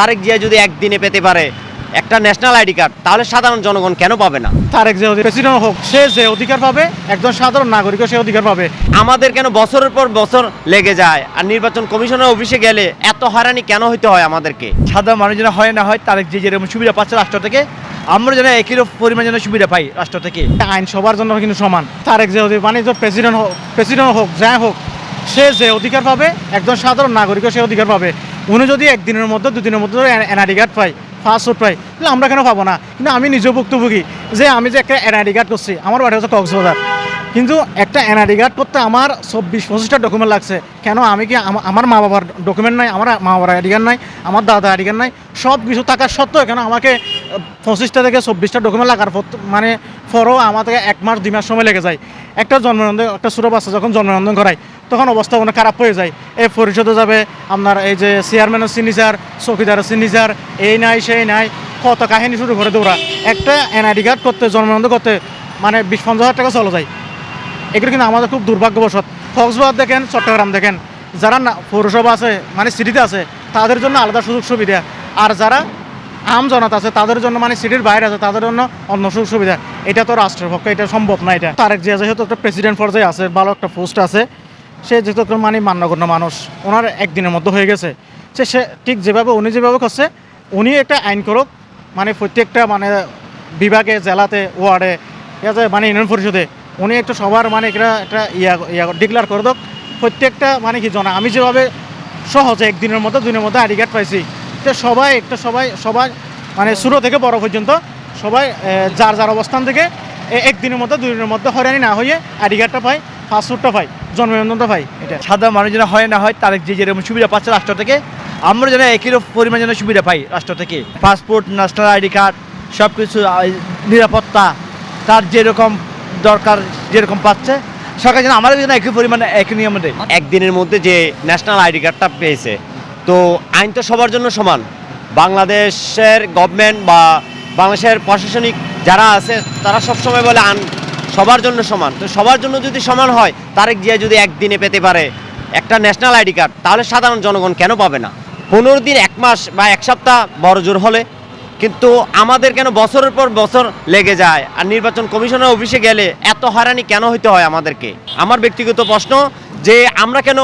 তারেক জিয়া যদি একদিনে পেতে পারে একটা ন্যাশনাল আইডি কার্ড তাহলে সাধারণ জনগণ কেন পাবে না? তারেক যে প্রেসিডেন্ট হোক সে যে অধিকার পাবে একজন সাধারণ নাগরিকও সে অধিকার পাবে। আমাদের কেন বছরের পর বছর লেগে যায় আর নির্বাচন কমিশনের অফিসে গেলে এত হয়রানি কেন হইতে হয় আমাদেরকে? সাধারণ মানুষ যেন হয় না হয় তারেক যে যেরকম সুবিধা পাচ্ছে রাষ্ট্র থেকে আমরা যেন একই রকম পরিমাণ যেন সুবিধা পাই রাষ্ট্র থেকে। আইন সবার জন্য কিন্তু সমান। তারেক যে মানে যে প্রেসিডেন্ট হোক প্রেসিডেন্ট হোক যাই হোক সে যে অধিকার পাবে একজন সাধারণ নাগরিকও সে অধিকার পাবে। উনি যদি একদিনের মধ্যে, দুদিনের মধ্যে এনআইডি কার্ড ফার্স্ট ফুড পাই তাহলে আমরা কেন পাবো না? কিন্তু আমি নিজেও ভুক্তভোগী যে আমি যে একটা এনআইডি কার্ড করছি, আমার বাড়ি হচ্ছে কক্সবাজার। কিন্তু একটা এনআইডি কার্ড করতে আমার চব্বিশ, পঁচিশটা ডকুমেন্ট লাগছে। কেন? আমি কি আমার মা বাবার ডকুমেন্ট নাই, আমার মা বাবার আইডি কার্ড নাই, আমার দাদা আইডি কার্ড নাই সব কিছু থাকার সত্ত্বেও কেন আমাকে পঁচিশটা থেকে চব্বিশটা ডকুমেন্ট লাগার মানে পরও আমার থেকে এক মাস, দুই মাস সময় লেগে যায়। একটা জন্মনন্দন একটা ছোটো বাচ্চা যখন জন্মনন্দন করায় তখন অবস্থা অনেক খারাপ হয়ে যায়। এই পরিষদে যাবে আপনার এই যে চেয়ারম্যানের সিগনেচার চৌকিদারের সিগনেচার এই নাই, সেই নাই, কত কাহিনী শুরু করে দৌড়া একটা এনআইডি কার্ড করতে জন্মনন্দন করতে মানে বিশ পঞ্চাশ হাজার টাকা চলে যায়। এগুলো কিন্তু আমাদের খুব দুর্ভাগ্যবশত। কক্সবাজার দেখেন, চট্টগ্রাম দেখেন, যারা পৌরসভা আছে মানে সিটিতে আছে, তাদের জন্য আলাদা সুযোগ সুবিধা। আর যারা আম জনতা আছে, তাদের জন্য মানে সিটির বাইরে আছে, তাদের জন্য অন্য সুযোগ সুবিধা। এটা তো রাষ্ট্রের পক্ষে, এটা সম্ভব না এটা। তারেক জিয়া যেহেতু একটা প্রেসিডেন্ট পর্যায়ে আছে, ভালো একটা পোস্ট আছে সে যেহেতু মানে মান্যগণ্য মানুষ, ওনার একদিনের মধ্যে হয়ে গেছে। সে সে ঠিক যেভাবে উনি যেভাবে করছে, উনি একটা আইন করুক মানে প্রত্যেকটা মানে বিভাগে, জেলাতে, ওয়ার্ডে, ঠিক আছে মানে ইউনিয়ন পরিষদে, উনি একটা সবার মানে একটা একটা ইয়া ইয়া ডিক্লেয়ার করে দোক। প্রত্যেকটা মানে কি জানা আমি যেভাবে সহজে একদিনের মধ্যে দুদিনের মধ্যে আইডি কার্ড পাইছি, তো সবাই একটা সবাই সবাই মানে শুরু থেকে বড় পর্যন্ত সবাই যার যার অবস্থান থেকে একদিনের মধ্যে দুদিনের মধ্যে হয়রানি না হয়ে আইডি কার্ডটা পাই পাসপোর্টটা পাই জন্মনিবন্ধনটা পাই এটা। সাধারণ মানুষ যেন হয় না হয় তার যে যেরকম সুবিধা পাচ্ছে রাষ্ট্র থেকে আমরা যেন একই পরিমাণ যেন সুবিধা পাই রাষ্ট্র থেকে। পাসপোর্ট ন্যাশনাল আইডি কার্ড সব কিছু নিরাপত্তা তার যেরকম দরকার যেরকম পাচ্ছে সরকার যেন আমাদের যেন একই পরিমাণে একই নিয়মে দেয়। একদিনের মধ্যে যে ন্যাশনাল আইডি কার্ডটা পেয়েছে তো আইন তো সবার জন্য সমান। বাংলাদেশের গভর্নমেন্ট বা বাংলাদেশের প্রশাসনিক যারা আছে তারা সবসময় বলে আন সবার জন্য সমান। তো সবার জন্য যদি সমান হয়, তারেক জিয়া যদি একদিনে পেতে পারে একটা ন্যাশনাল আইডি কার্ড তাহলে সাধারণ জনগণ কেন পাবে না? পনেরো দিন, এক মাস বা এক সপ্তাহ বড় জোর হলে। কিন্তু আমাদের কেন বছরের পর বছর লেগে যায়? আর নির্বাচন কমিশনের অফিসে গেলে এত হয়রানি কেন হইতে হয় আমাদেরকে? আমার ব্যক্তিগত প্রশ্ন যে আমরা কেন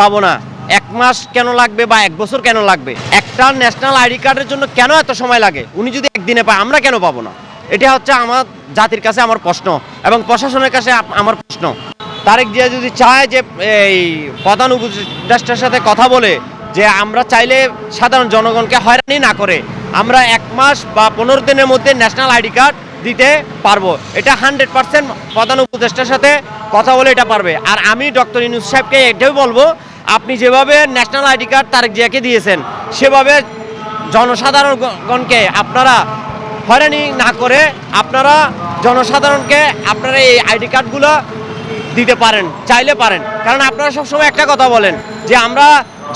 পাবো না? এক মাস কেন লাগবে বা এক বছর কেন লাগবে? একটা ন্যাশনাল আইডি কার্ডের জন্য কেন এত সময় লাগে? উনি যদি একদিনে পায়, আমরা কেন পাবো না? এটা হচ্ছে আমার জাতির কাছে আমার প্রশ্ন এবং প্রশাসনের কাছে আমার প্রশ্ন। তারেক জিয়া যদি চায় যে এই প্রধান উপদেষ্টার সাথে কথা বলে যে আমরা চাইলে সাধারণ জনগণকে হয়রানি না করে আমরা এক মাস বা পনেরো দিনের মধ্যে ন্যাশনাল আইডি কার্ড দিতে পারব। এটা হান্ড্রেড পার্সেন্ট প্রধান উপদেষ্টার সাথে কথা বলে এটা পারবে। আর আমি ডক্টর ইনুস সাহেবকে এটাই বলব, আপনি যেভাবে ন্যাশনাল আইডি কার্ড তারেক জিয়াকে দিয়েছেন, সেভাবে জনসাধারণগণকে আপনারা হয়রানি না করে আপনারা জনসাধারণকে আপনারা এই আইডি কার্ডগুলো দিতে পারেন, চাইলে পারেন। কারণ আপনারা সবসময় একটা কথা বলেন যে আমরা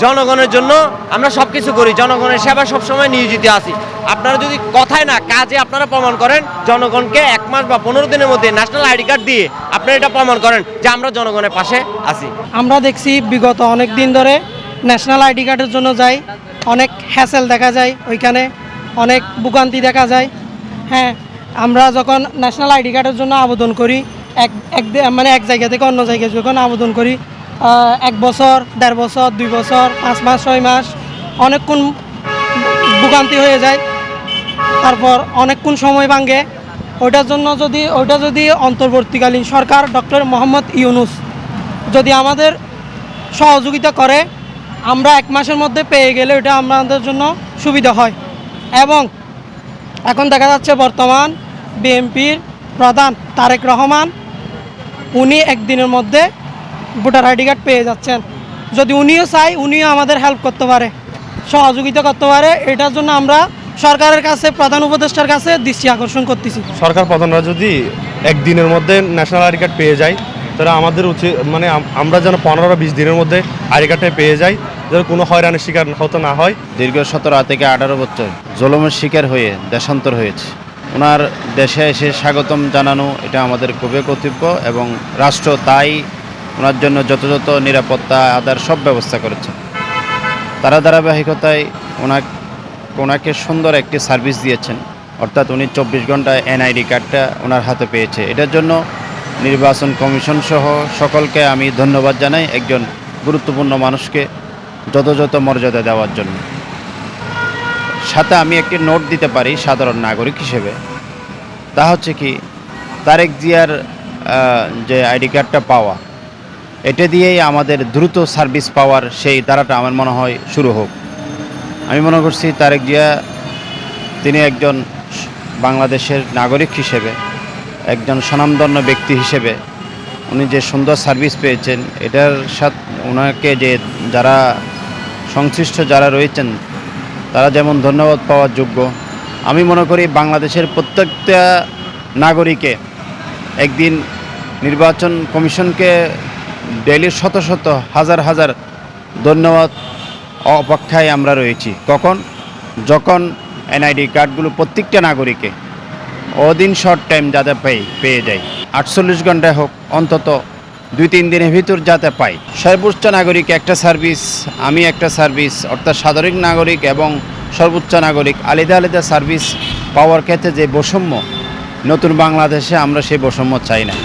জনগণের জন্য আমরা সব কিছু করি, জনগণের সেবা সবসময় নিয়োজিত আছি। আপনারা যদি কথায় না কাজে আপনারা প্রমাণ করেন, জনগণকে এক মাস বা পনেরো দিনের মধ্যে ন্যাশনাল আইডি কার্ড দিয়ে আপনারা এটা প্রমাণ করেন যে আমরা জনগণের পাশে আছি। আমরা দেখছি বিগত অনেক দিন ধরে ন্যাশনাল আইডি কার্ডের জন্য যাই অনেক হ্যাসেল দেখা যায়, ওইখানে অনেক ভোগান্তি দেখা যায়। হ্যাঁ আমরা যখন ন্যাশনাল আইডি কার্ডের জন্য আবেদন করি, এক মানে এক জায়গা থেকে অন্য জায়গায় যখন আবেদন করি এক বছর, দেড় বছর, দুই বছর, পাঁচ মাস, ছয় মাস অনেকক্ষণ ভোগান্তি হয়ে যায়। তারপর অনেকক্ষণ সময় ভাঙে। ওইটার জন্য যদি, ওইটা যদি অন্তর্বর্তীকালীন সরকার ডক্টর মোহাম্মদ ইউনুস যদি আমাদের সহযোগিতা করে, আমরা এক মাসের মধ্যে পেয়ে গেলে ওটা আমাদের জন্য সুবিধা হয়। এবং এখন দেখা যাচ্ছে বর্তমান বিএনপির প্রধান তারেক রহমান, উনি একদিনের মধ্যে ভোটার আইডি কার্ড পেয়ে যাচ্ছেন। যদি উনিও চাই উনিও আমাদের হেল্প করতে পারে, সহযোগিতা করতে পারে, এটার জন্য আমরা সরকারের কাছে, প্রধান উপদেষ্টার কাছে দৃষ্টি আকর্ষণ করতেছি। সরকার প্রধানরা যদি একদিনের মধ্যে ন্যাশনাল আইডি কার্ড পেয়ে যায়, তাহলে আমাদের উচিত মানে আমরা যেন পনেরো বিশ দিনের মধ্যে আইডি কার্ডটা পেয়ে যাই। যেন কোনো হয়রানির শিকার হতে না হয়। দীর্ঘ সতেরো থেকে আঠারো বছর জলমের শিকার হয়ে দেশান্তর হয়েছে। ওনার দেশে এসে স্বাগতম জানানো, এটা আমাদের খুবই কর্তব্য এবং রাষ্ট্র তাই ওনার জন্য যথাযথ নিরাপত্তা, আদার সব ব্যবস্থা করেছে। তারা ধারাবাহিকতায় ওনার ওনাকে সুন্দর একটি সার্ভিস দিয়েছেন। অর্থাৎ উনি চব্বিশ ঘন্টায় এনআইডি কার্ডটা ওনার হাতে পেয়েছে। এটার জন্য নির্বাচন কমিশন সহ সকলকে আমি ধন্যবাদ জানাই। একজন গুরুত্বপূর্ণ মানুষকে যথাযথ মর্যাদা দেওয়ার জন্য। সাথে আমি একটি নোট দিতে পারি সাধারণ নাগরিক হিসেবে। তা হচ্ছে কি, তারেক জিয়ার যে আইডি কার্ডটা পাওয়া, এটা দিয়েই আমাদের দ্রুত সার্ভিস পাওয়ার সেই ধারাটা আমার মনে হয় শুরু হোক। আমি মনে করছি তারেক জিয়া তিনি একজন বাংলাদেশের নাগরিক হিসেবে, একজন স্বনামধন্য ব্যক্তি হিসেবে উনি যে সুন্দর সার্ভিস পেয়েছেন, এটার সাথে ওনাকে যে যারা সংশ্লিষ্ট যারা রয়েছেন, তারা যেমন ধন্যবাদ পাওয়ার যোগ্য। আমি মনে করি বাংলাদেশের প্রত্যেকটা নাগরিকে একদিন নির্বাচন কমিশনকে ডেলি শত শত, হাজার হাজার ধন্যবাদ অপেক্ষায় আমরা রয়েছি। কখন যখন এনআইডি কার্ডগুলো প্রত্যেকটা নাগরিকে অদিন শর্ট টাইম যাতে পাই, পেয়ে যায় আটচল্লিশ ঘন্টায় হোক, অন্তত দুই তিন দিনের ভিতর যাতে পাই। সর্বোচ্চ নাগরিক একটা সার্ভিস, আমি একটা সার্ভিস, অর্থাৎ সাধারণ নাগরিক এবং সর্বোচ্চ নাগরিক আলাদা আলাদা সার্ভিস পাওয়ার ক্ষেত্রে যে বৈষম্য, নতুন বাংলাদেশে আমরা সেই বৈষম্য চাই না।